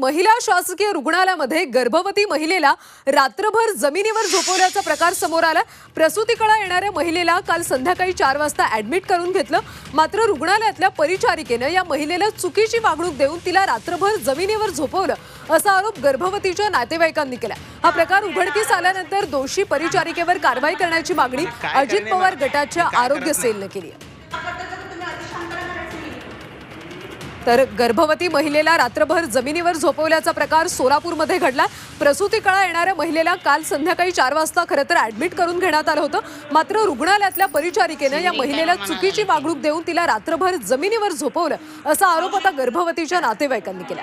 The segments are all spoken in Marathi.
महिला शासकीय रुग्णालयामध्ये गर्भवती महिलेला रात्रभर जमिनीवर झोपवल्याचा प्रकार समोर आला. प्रसूतीकडे येणाऱ्या महिलेला काल संध्याकाळी चार वाजता ऍडमिट करून घेतलं. मात्र रुग्णालयातल्या परिचारिकेनं या महिलेला चुकीची वागणूक देऊन तिला रात्रभर जमिनीवर झोपवलं असा आरोप गर्भवतीच्या नातेवाईकांनी केला. हा प्रकार उघडकीस आल्यानंतर दोषी परिचारिकेवर कारवाई करण्याची मागणी अजित पवार गटाच्या आरोग्य सेलनं केली आहे. तर गर्भवती महिलेला रात्रभर जमिनीवर झोपवल्याचा प्रकार सोलापूरमध्ये घडला. प्रसूती काळा येणाऱ्या महिलेला काल संध्याकाळी चार वाजता खरं तर ऍडमिट करून घेण्यात आलं होतं. मात्र रुग्णालयातल्या परिचारिकेनं या महिलेला चुकीची वागणूक देऊन तिला रात्रभर जमिनीवर झोपवलं असा आरोप आता गर्भवतीच्या नातेवाईकांनी केला.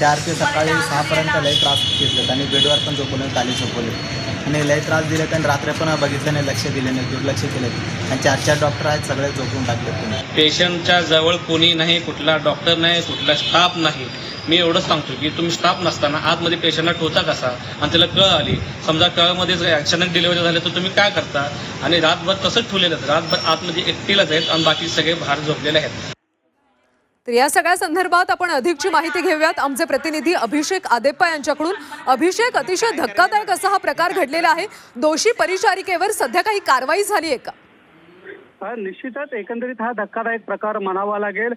चार ते सकाळी सहापर्यंत लय त्रास घेतले. आणि बेडवर पण झोपवले खाली झोपवले. आणि लय त्रास दिले आणि रात्री पण बघितलं नाही लक्ष दिले नाही दुर्लक्ष केले. आणि चार चार डॉक्टर आहेत सगळे झोपून टाकले तुम्ही पेशंटच्या जवळ कोणी नाही कुठला डॉक्टर नाही कुठला स्टाफ नाही. मी एवढंच सांगतो की तुम्ही स्टाफ नसताना आतमध्ये पेशंटला ठोचा कसा? आणि त्याला कळ आली. समजा कळमध्ये जर अचानक डिलिव्हरी झाली तर तुम्ही काय करता? आणि रातभर तसंच ठेवलेलं रातभर आतमध्ये एकटीलाच आहेत आणि बाकी सगळे बाहेर झोपलेले आहेत. तर या सगळ्या संदर्भात आपण अधिकची माहिती घेऊयात. आमचे प्रतिनिधी अभिषेक आदेप्पा यांच्याकडून. अभिषेक अतिशय धक्कादायक असा हा प्रकार घडलेला आहे. दोषी परिचारिकेवर सध्या काही कारवाई झाली आहे का? निश्चितच एकंदरीत हा धक्कादायक प्रकार म्हणावा लागेल.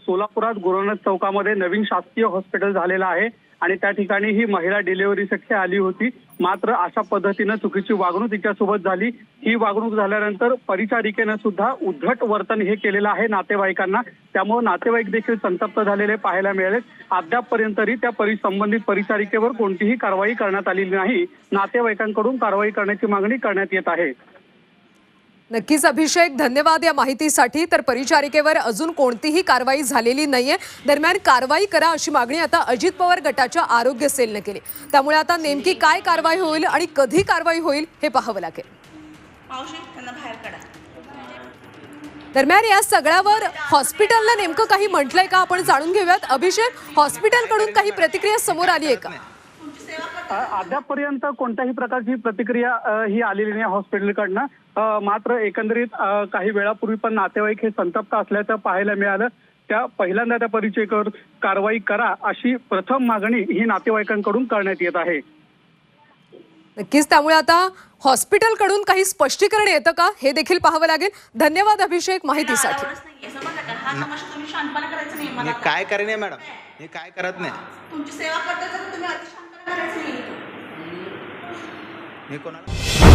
सोलापुरात गुरुनाथ चौकामध्ये नवीन शासकीय हॉस्पिटल झालेलं आहे आणि त्या ठिकाणी ही महिला डिलिव्हरीसाठी आली होती. मात्र अशा पद्धतीनं चुकीची वागणूक तिच्यासोबत झाली. ही वागणूक झाल्यानंतर परिचारिकेनं सुद्धा उद्धट वर्तन हे केलेलं आहे नातेवाईकांना. त्यामुळे नातेवाईक देखील संतप्त झालेले पाहायला मिळाले अद्यापपर्यंत तरी त्या परि संबंधित परिचारिकेवर कोणतीही कारवाई करण्यात आलेली नाही. नातेवाईकांकडून कारवाई करण्याची मागणी करण्यात येत आहे. नक्कीच अभिषेक धन्यवाद या माहितीसाठी. तर परिचारिकेवर अजून कोणतीही कारवाई झालेली नाहीये. दरम्यान कारवाई करा अशी मागणी आता अजित पवार गटाच्या आरोग्य सेलनं केली. त्यामुळे आता नेमकी काय कारवाई होईल आणि कधी कारवाई होईल हे पाहावं लागेल. दरम्यान या सगळ्यावर हॉस्पिटलनं नेमकं काही म्हटलंय का? आपण जाणून घेऊयात. अभिषेक हॉस्पिटलकडून काही प्रतिक्रिया समोर आली आहे का? अद्यापपर्यंत कोणत्याही प्रकारची प्रतिक्रिया ही आलेली नाही हॉस्पिटलकडनं. मात्र एकंदरीत काही वेळापूर्वी पण नातेवाईक हे संतप्त असल्याचं पाहायला मिळालं. त्या पहिल्यांदा त्या परिचयकर कारवाई करा अशी प्रथम मागणी ही नातेवाईकांकडून करण्यात येत आहे. नक्कीच त्यामुळे आता हॉस्पिटलकडून काही स्पष्टीकरण येतं का? हे देखील पाहावं लागेल. धन्यवाद अभिषेक माहितीसाठी. आवडच नाहीये समजलं का हा तमाशा तुम्ही शांतपणा करायचं नाही मी मला काय करेन मॅडम? मी काय करत नाही? तुमची सेवा करताय तर तुम्ही Nicolás.